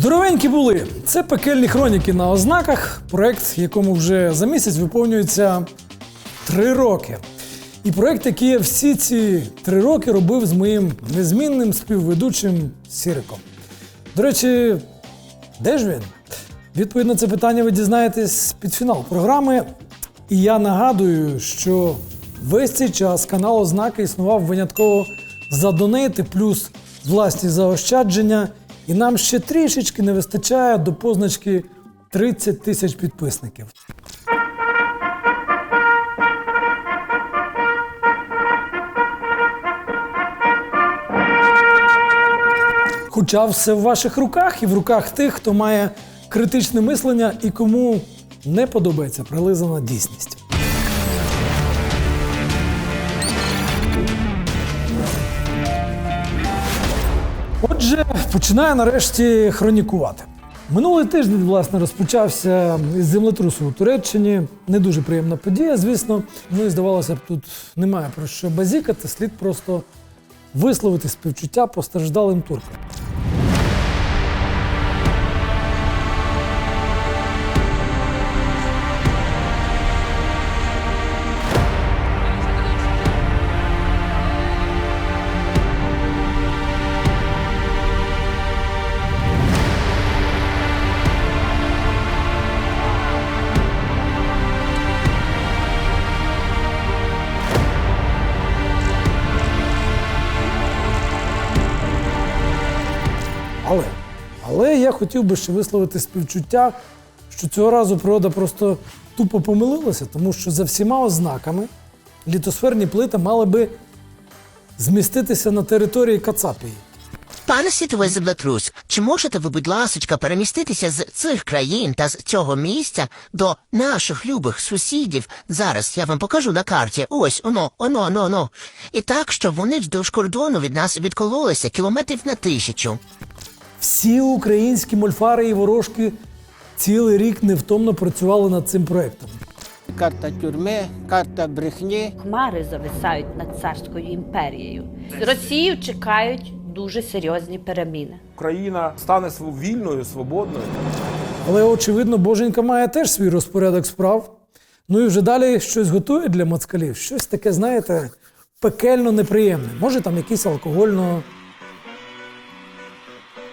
Здоровенькі були. Це пекельні хроніки на ознаках. Проект, якому вже за місяць виповнюється три роки. І проект, який я всі ці три роки робив з моїм незмінним співведучим Сіриком. До речі, де ж він? Відповідь на це питання ви дізнаєтесь під фінал програми. І я нагадую, що весь цей час канал Ознаки існував винятково за донейти плюс власні заощадження, і нам ще трішечки не вистачає до позначки 30 тисяч підписників. Хоча все в ваших руках і в руках тих, хто має критичне мислення і кому не подобається прилизана дійсність. Починаю нарешті хронікувати. Минулий тиждень, власне, розпочався із землетрусу у Туреччині. Не дуже приємна подія, звісно. Ну і здавалося б, тут немає про що базікати, слід просто висловити співчуття постраждалим туркам. Я хотів би ще висловити співчуття, що цього разу природа просто тупо помилилася, тому що за всіма ознаками літосферні плити мали би зміститися на території Кацапії. Пане світовий землетрус, чи можете ви, будь ласочка, переміститися з цих країн та з цього місця до наших любих сусідів? Зараз я вам покажу на карті. Ось, оно, оно, оно, оно. І так, щоб вони вздовж кордону від нас відкололися кілометрів на тисячу. Всі українські мольфари і ворожки цілий рік невтомно працювали над цим проектом. Карта тюрми, карта брехні. Хмари зависають над царською імперією. Росію чекають дуже серйозні переміни. Україна стане вільною, свободною. Але, очевидно, Боженька має теж свій розпорядок справ. Ну і вже далі щось готує для мацкалів. Щось таке, знаєте, пекельно неприємне. Може, там якийсь алкогольно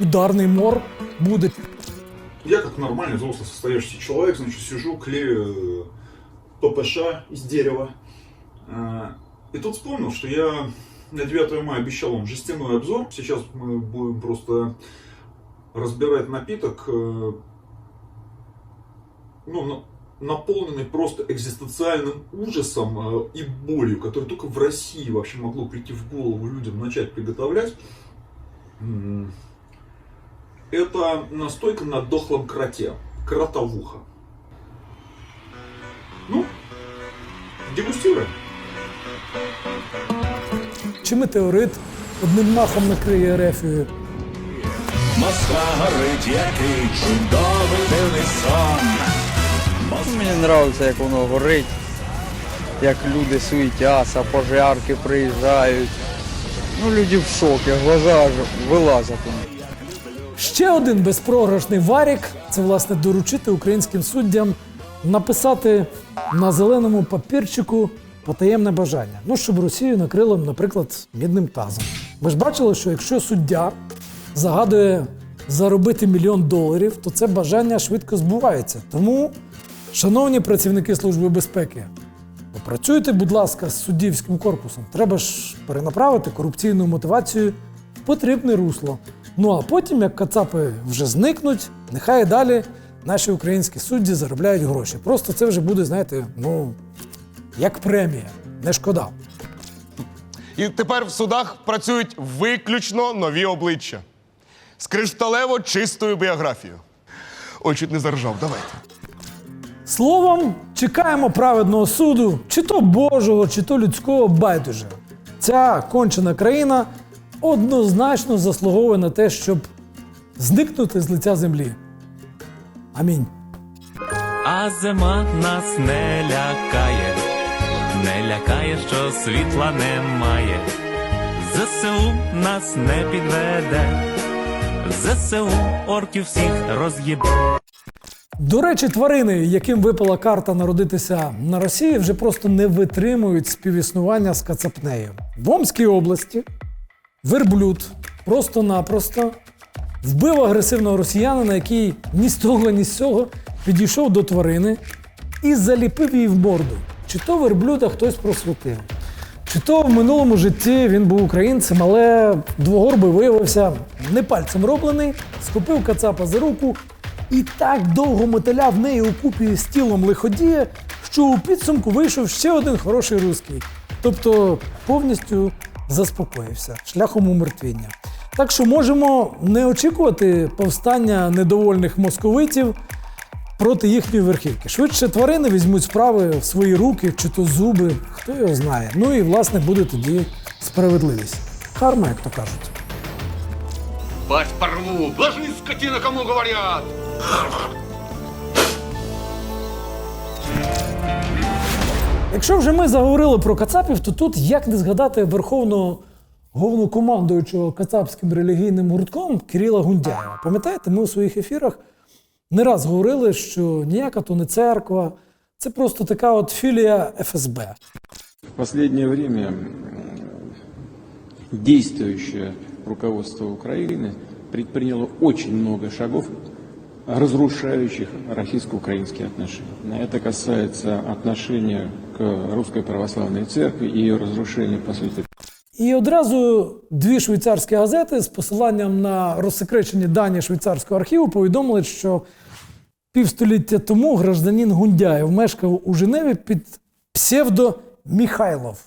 ударний мор буде. Я как нормальный взрослый состоявшийся человек, значит, сижу, клею э, ППШ из дерева. А, И тут вспомнил, что я на 9 мая обещал вам жестяной обзор. Сейчас мы будем просто разбирать напиток, э, ну, на- наполненный просто экзистенциальным ужасом э, и болью, который только в России вообще могло прийти в голову людям начать приготовлять. Это настойка на дохлом кроте. Кротовуха. Ну, дегустируем. Чи метеорит одним махом накриє Ерефію. Москва горить, який чудовий дивний сон. Мені подобається, як воно горить, як люди суетяться, пожарки приїжджають. Ну, люди в шокі, глаза аж вилазять. у них. Ще один безпрограшний варік це власне доручити українським суддям написати на зеленому папірчику потаємне бажання. Ну, щоб Росію накрило, наприклад, мідним тазом. Ви ж бачили, що якщо суддя загадує заробити мільйон доларів, то це бажання швидко збувається. Тому, шановні працівники Служби безпеки, попрацюйте, будь ласка, з суддівським корпусом. Треба ж перенаправити корупційну мотивацію в потрібне русло. Ну а потім, як кацапи вже зникнуть, нехай далі наші українські судді заробляють гроші. Просто це вже буде, знаєте, ну як премія, не шкода. І тепер в судах працюють виключно нові обличчя з кришталево чистою біографією. Ой, чуть не заржав, давайте. Словом, чекаємо праведного суду, чи то Божого, чи то людського байдуже. Ця кончена країна однозначно заслуговує на те, щоб зникнути з лиця землі. Амінь. А зима нас не лякає, не лякає, що світла немає. ЗСУ нас не підведе, ЗСУ орків всіх роз'єб. До речі, тварини, яким випала карта народитися на Росії, вже просто не витримують співіснування з кацапнею. В Омській області верблюд просто-напросто вбив агресивного росіянина, який ні з того, ні з цього підійшов до тварини і заліпив її в морду. Чи то верблюда хтось просвітив, чи то в минулому житті він був українцем, але двогорбий виявився не пальцем роблений, схопив кацапа за руку і так довго мотиляв неї у купі з тілом лиходія, що у підсумку вийшов ще один хороший русський. Тобто повністю заспокоївся шляхом умертвіння. Так що можемо не очікувати повстання недовольних московитів проти їхньої верхівки. Швидше тварини візьмуть справи в свої руки чи то зуби, хто його знає. Ну і власне буде тоді справедливість. Карма, як то кажуть. Бать порву! Ложись, скотина, кому говорят! Якщо вже ми заговорили про кацапів, то тут як не згадати верховного головнокомандуючого кацапським релігійним гуртком Кирила Гундяєва. Пам'ятаєте, ми у своїх ефірах не раз говорили, що ніяка то не церква, це просто така от філія ФСБ. В последнее время действующее руководство Украины предприняло очень много шагов, разрушающих российско-украинские отношения. Это касается отношения к Русской Православной Церкви и ее разрушения, по сути, І одразу дві швейцарські газети з посиланням на розсекречені дані швейцарського архіву повідомили, що півстоліття тому гражданин Гундяєв мешкав у Женеві під псевдо Міхайлов.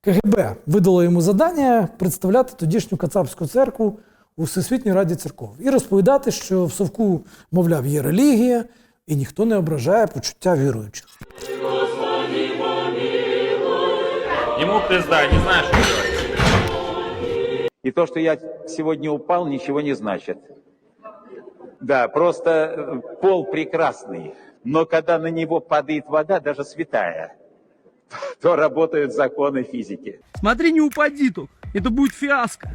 КГБ видало йому завдання представляти тодішню Кацапську церкву у Всесвітній Раді церков і розповідати, що в Совку, мовляв, є релігія, і ніхто не ображає почуття віруючих. Йому пизда, не знаєш, що робити. И то, что я сегодня упал, ничего не значит. Да, просто э, пол прекрасный, но когда на него падает вода, даже святая, то работают законы физики. Смотри, не упади тут. Это будет фиаско.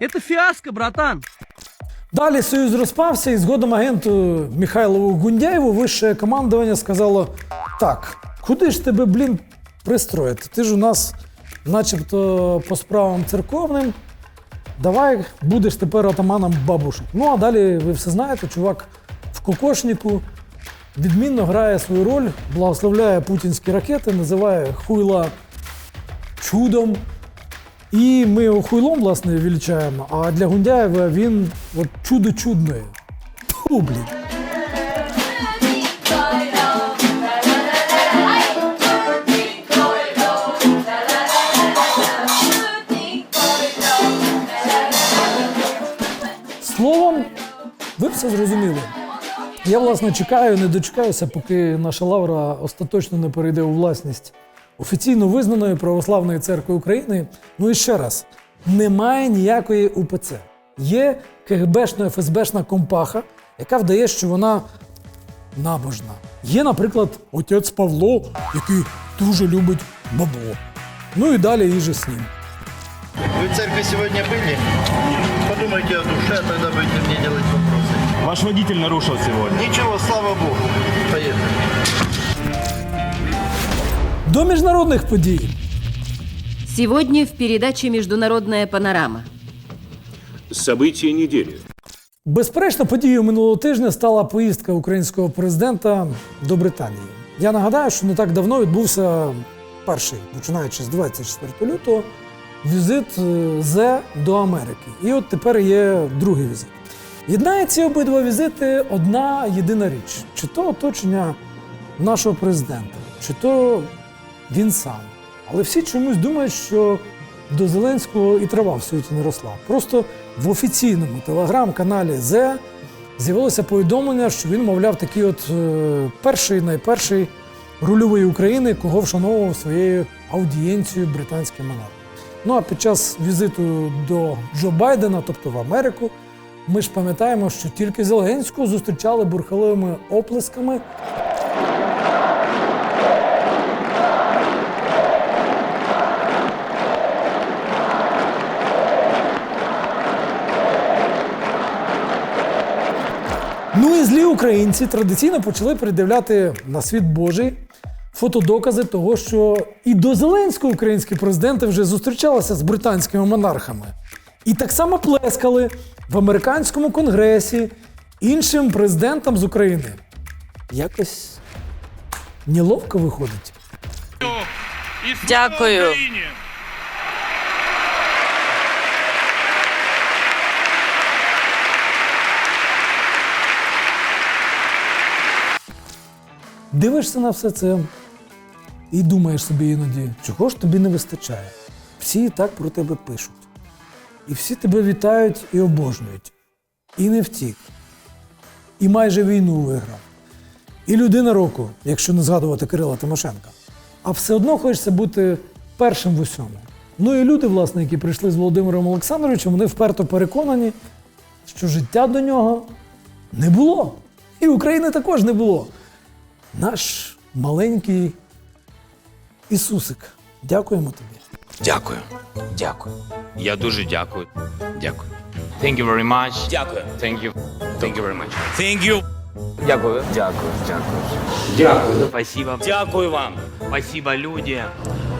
Это фиаско, братан. Далі союз розпався, і згодом агенту Михайлову Гундяєву вище командування сказало: так, куди ж тебе, блін, пристроїти? Ти ж у нас, начебто, по справам церковним. Давай будеш тепер атаманом бабушек. Ну а далі ви все знаєте, чувак в кокошнику відмінно грає свою роль, благословляє путінські ракети, називає хуйла чудом. І ми його хуйлом, власне, величаємо, а для Гундяєва він от чудо чудне. Тьфу, блін. Словом, ви все зрозуміли. Я, власне, чекаю, не дочекаюся, поки наша лавра остаточно не перейде у власність офіційно визнаної православної церкви України. Ну і ще раз: немає ніякої УПЦ. Є КГБшна ФСБшна компаха, яка вдає, що вона набожна. Є, наприклад, отець Павло, який дуже любить бабло. Ну і далі їже з ним. Вы в церкви сегодня были? Подумайте о душе, тогда будете мне делать вопросы. Ваш водитель нарушив сьогодні. Ничего, слава Богу. До міжнародних подій. Сегодня в передаче «Международная панорама». События недели. Безперечно, подією минулого тижня стала поїздка українського президента до Британії. Я нагадаю, що не так давно відбувся перший, починаючи з 24 лютого, візит е, Зе до Америки. І от тепер є другий візит. Єднає ці обидва візити одна єдина річ: чи то оточення нашого президента, чи то він сам. Але всі чомусь думають, що до Зеленського і трава в світі не росла. Просто в офіційному телеграм-каналі Зе з'явилося повідомлення, що він, мовляв, такий от е, перший найперший рульовий України, кого вшановував своєю аудієнцією британський монарх. Ну а під час візиту до Джо Байдена, тобто в Америку, ми ж пам'ятаємо, що тільки Зеленського зустрічали бурхливими оплесками українці традиційно почали передивляти на світ Божий фотодокази того, що і до Зеленського українські президенти вже зустрічалися з британськими монархами. І так само плескали в американському конгресі іншим президентам з України. Якось неловко виходить. Дякую. Дивишся на все це і думаєш собі іноді, чого ж тобі не вистачає. Всі і так про тебе пишуть. І всі тебе вітають і обожнюють. І не втік. І майже війну виграв. І людина року, якщо не згадувати Кирила Тимошенка. А все одно хочеться бути першим в усьому. Ну і люди, власне, які прийшли з Володимиром Олександровичем, вони вперто переконані, що життя до нього не було. І України також не було. Наш маленький Ісусик. Дякуємо тобі. Дякую. Дякую. Я дуже дякую. Дякую. Thank you very much. Дякую. Thank you. Thank you very much. Thank you. Дякую. Дякую. Дякую. Дякую. Спасибо. Дякую вам. Спасибо, люди.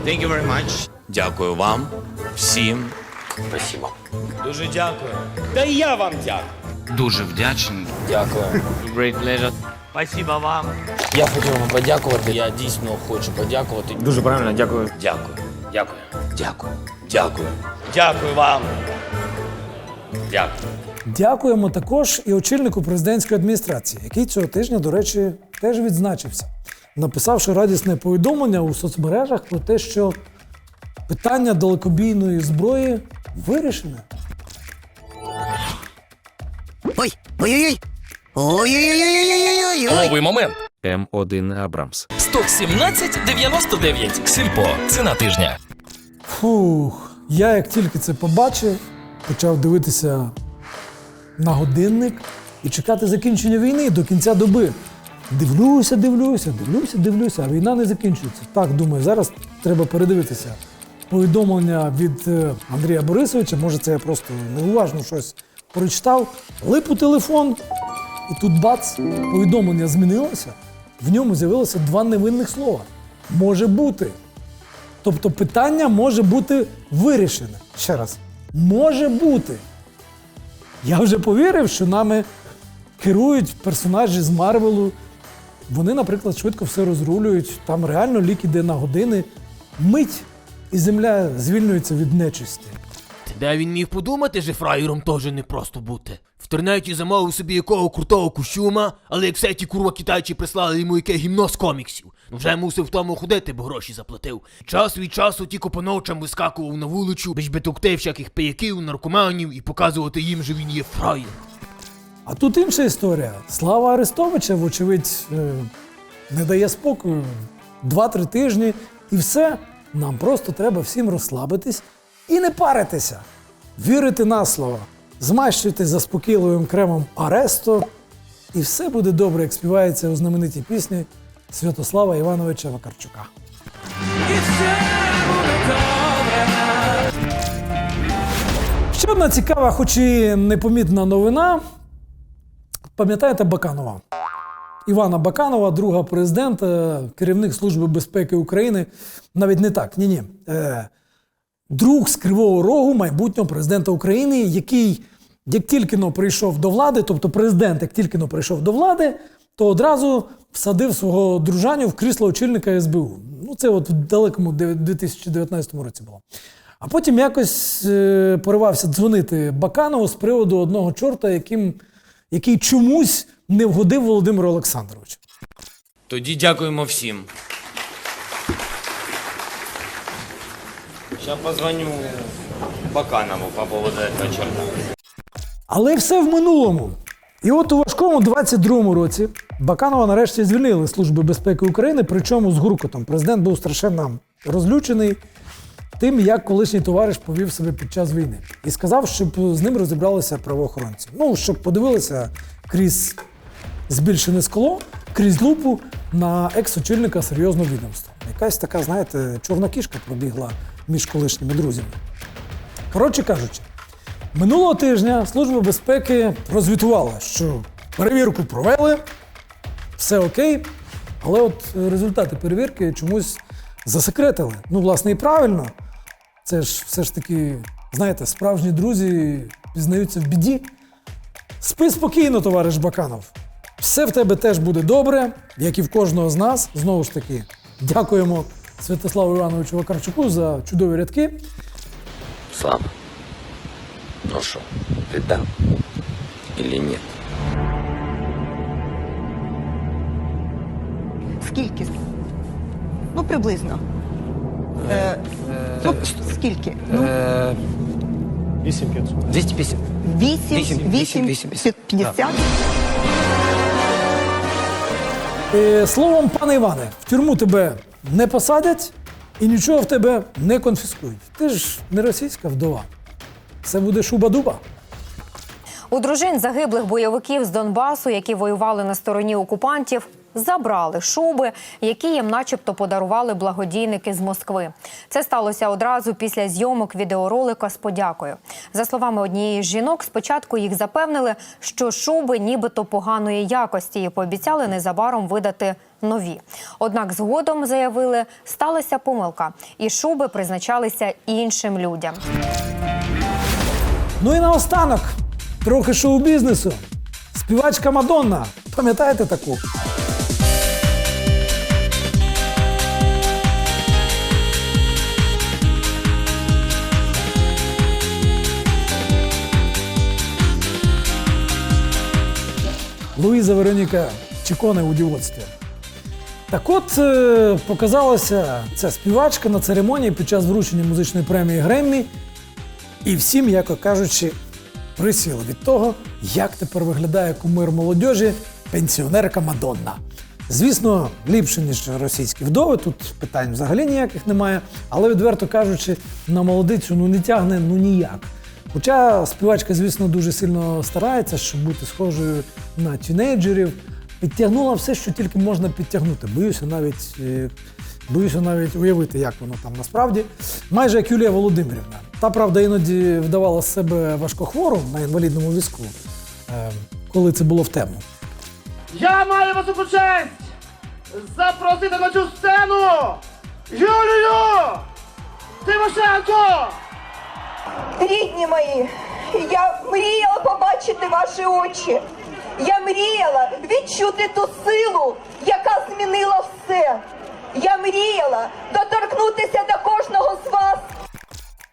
Thank you very much. Дякую вам. Всім. Спасибо. Дуже дякую. Та і я вам дякую. Дуже вдячний. Дякую. Great pleasure. Спасибо вам. Я хотів вам подякувати. Я дійсно хочу подякувати. Дуже правильно, дякую. Дякую. Дякую. Дякую. Дякую. Дякую вам. Дякую. Дякуємо також і очільнику президентської адміністрації, який цього тижня, до речі, теж відзначився, написавши радісне повідомлення у соцмережах про те, що питання далекобійної зброї вирішене. Ой, ой-ой-ой. Ой-ой-ой-ой-ой-ой. Новий момент. М1 Абрамс. 117,99. Сільпо. Ціна тижня. Фух, я як тільки це побачив, почав дивитися на годинник і чекати закінчення війни до кінця доби. Дивлюся, дивлюся, дивлюся, дивлюся, а війна не закінчується. Так, думаю, зараз треба передивитися повідомлення від Андрія Борисовича. Може, це я просто неуважно щось прочитав. Лип у телефон, і тут бац, повідомлення змінилося. В ньому з'явилося два невинних слова. Може бути. Тобто питання може бути вирішене. Ще раз, може бути. Я вже повірив, що нами керують персонажі з Марвелу. Вони, наприклад, швидко все розрулюють. Там реально лік іде на години. Мить, і земля звільнюється від нечисті. Де він міг подумати, що фраєром теж не просто бути. Інтернеті замовив собі якого крутого костюма, але як все ті курва китайці прислали йому яке гімно з коміксів. Вже мусив в тому ходити, бо гроші заплатив. Час від часу тільки по ночам вискакував на вулицю, бич би тукти всяких пияків, наркоманів і показувати їм, що він є фраєр. А тут інша історія. Слава Арестовича, вочевидь, е, не дає спокою. Два-три тижні і все. Нам просто треба всім розслабитись і не паритися. Вірити на слово, змащуйте заспокійливим кремом Аресто, і все буде добре, як співається у знаменитій пісні Святослава Івановича Вакарчука. Ще одна цікава, хоч і непомітна новина. Пам'ятаєте Баканова? Івана Баканова, друга президента, керівник Служби безпеки України. Навіть не так, ні, ні. Е, друг з Кривого Рогу майбутнього президента України, який, як тільки но прийшов до влади, тобто президент, як тільки но прийшов до влади, то одразу всадив свого дружаню в крісло очільника СБУ. Ну, це от в далекому 2019 році було. А потім якось е, поривався дзвонити Баканову з приводу одного чорта, яким, який чомусь не вгодив Володимиру Олександровичу. Тоді дякуємо всім. Сейчас позвоню Баканову по поводу этого черта. Але все в минулому. І от у важкому 22-му році Баканова нарешті звільнили Служби безпеки України, причому з гуркотом. Президент був страшенно розлючений тим, як колишній товариш повів себе під час війни. І сказав, щоб з ним розібралися правоохоронці. Ну, щоб подивилися крізь збільшене скло, крізь лупу на екс-очільника серйозного відомства. Якась така, знаєте, чорна кішка пробігла між колишніми друзями. Коротше кажучи, минулого тижня Служба безпеки розвітувала, що Перевірку провели, все окей, але от результати перевірки чомусь засекретили. Ну, власне, і правильно. Це ж все ж таки, знаєте, справжні друзі пізнаються в біді. Спи спокійно, товариш Баканов. Все в тебе теж буде добре, як і в кожного з нас. Знову ж таки, дякуємо Святославу Івановичу Вакарчуку за чудові рядки. Слава. Ну що, віддав? Или ні? Скільки? Ну, приблизно. Е, ну, скільки? Ну, 8500. 250. 8, вісім, 8, вісім, 50. Е, словом, пане Іване, в тюрму тебе не посадять і нічого в тебе не конфіскують. Ти ж не російська вдова. Це буде шуба-дуба. У дружин загиблих бойовиків з Донбасу, які воювали на стороні окупантів, забрали шуби, які їм, начебто, подарували благодійники з Москви. Це сталося одразу після зйомок відеоролика з подякою. За словами однієї з жінок, спочатку їх запевнили, що шуби нібито поганої якості, і пообіцяли незабаром видати нові. Однак згодом заявили, сталася помилка, і шуби призначалися іншим людям. Ну і наостанок, трохи шоу-бізнесу. Співачка Мадонна. Пам'ятаєте таку? Луїза Вероніка Чіконе у дівоцтві. Так от е, показалася ця співачка на церемонії під час вручення музичної премії Греммі. І всі, м'яко кажучи, присіли від того, як тепер виглядає кумир молодіжі пенсіонерка Мадонна. Звісно, ліпше, ніж російські вдови, тут питань взагалі ніяких немає, але відверто кажучи, на молодицю ну не тягне ну ніяк. Хоча співачка, звісно, дуже сильно старається, щоб бути схожою на тінейджерів, підтягнула все, що тільки можна підтягнути. Боюся навіть, е, боюся навіть уявити, як воно там насправді. Майже як Юлія Володимирівна. Та правда іноді вдавала з себе важкохвору на інвалідному візку, е, коли це було в тему. Я маю високу честь запросити на цю сцену Юлію Тимошенко! Рідні мої, я мріяла побачити ваші очі. Я мріяла відчути ту силу, яка змінила все. Я мріяла доторкнутися до кожного з вас.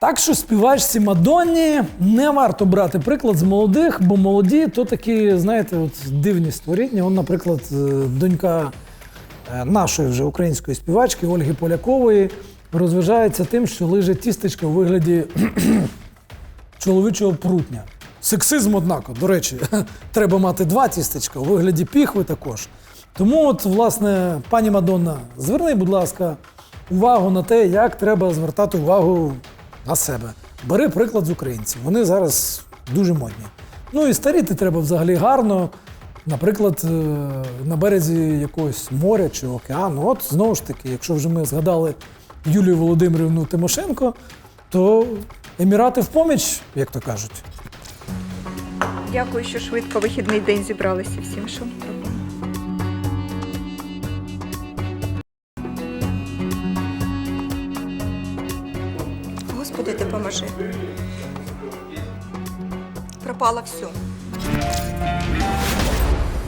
Так що співачці Мадонні не варто брати приклад з молодих, бо молоді то такі, знаєте, от дивні створіння. Он, наприклад, е, донька е, нашої вже української співачки Ольги Полякової розважається тим, що лиже тістечка у вигляді чоловічого прутня. Сексизм, однако, до речі, треба мати два тістечка у вигляді піхви також. Тому, от, власне, пані Мадонна, зверни, будь ласка, увагу на те, як треба звертати увагу на себе. Бери приклад з українців. Вони зараз дуже модні. Ну і старіти треба взагалі гарно. Наприклад, е, на березі якогось моря чи океану. От знову ж таки, якщо вже ми згадали Юлію Володимирівну Тимошенко, то Емірати в поміч, як то кажуть. Дякую, що швидко вихідний день зібралися всім, що Пропало все.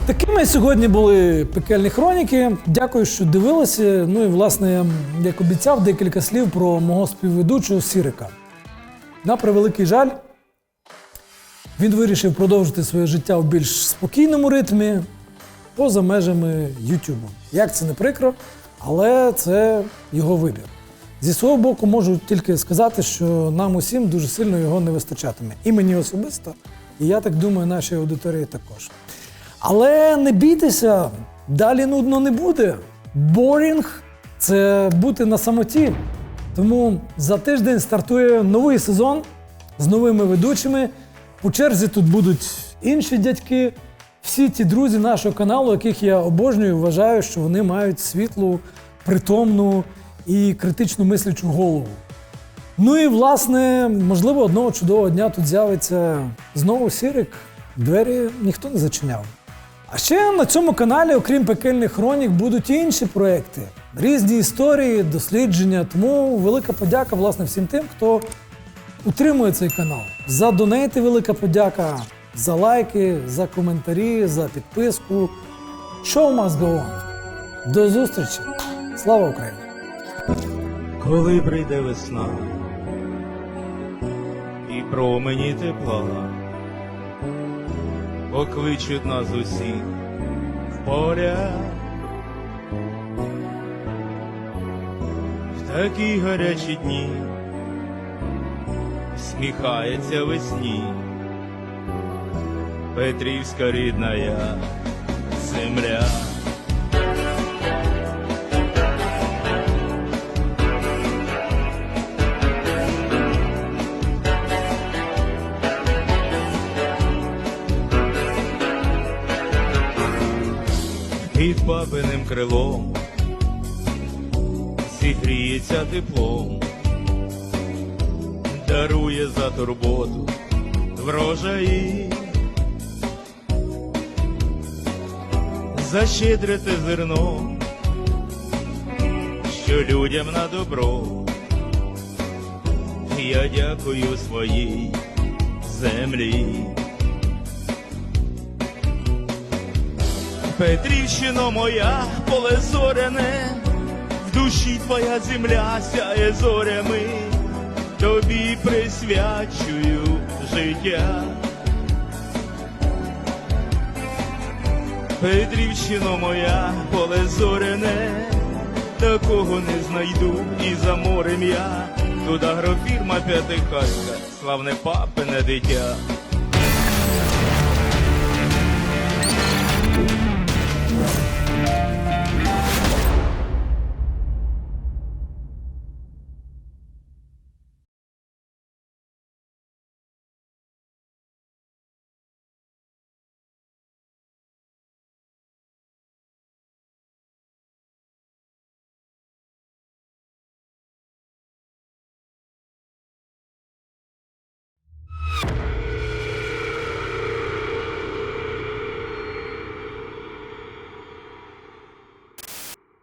Такими сьогодні були пекельні хроніки. Дякую, що дивилися. Ну і власне, як обіцяв, декілька слів про мого співведучого Сірика. На превеликий жаль, він вирішив продовжити своє життя в більш спокійному ритмі поза межами Ютубу. Як це не прикро, але це його вибір. Зі свого боку, можу тільки сказати, що нам усім дуже сильно його не вистачатиме. І мені особисто, і я так думаю, нашій аудиторії також. Але не бійтеся, далі нудно не буде. Борінг це бути на самоті. Тому за тиждень стартує новий сезон з новими ведучими. По черзі тут будуть інші дядьки. Всі ті друзі нашого каналу, яких я обожнюю, вважаю, що вони мають світлу, притомну і критично мислячу голову. Ну і власне, можливо, одного чудового дня тут з'явиться знову сірик. Двері ніхто не зачиняв. А ще на цьому каналі, окрім пекельних хронік, будуть і інші проекти, різні історії, дослідження. Тому велика подяка власне всім тим, хто утримує цей канал. За донейти велика подяка, за лайки, за коментарі, за підписку. Show must go on. До зустрічі! Слава Україні! Коли прийде весна промені тепла, покличуть нас усіх в поля. В такі гарячі дні сміхається весні, Петрівська рідна земля. Крилом зігріється теплом, дарує за турботу врожаї, защедрити зерном, що людям на добро. Я дякую своїй землі. Петрівщино моя, поле зоряне, в душі твоя земля сяє зорями, тобі присвячую життя. Петрівщино моя, поле зоряне, такого не знайду і за морем я, тут агрофірма п'ятихатька, славне папине дитя.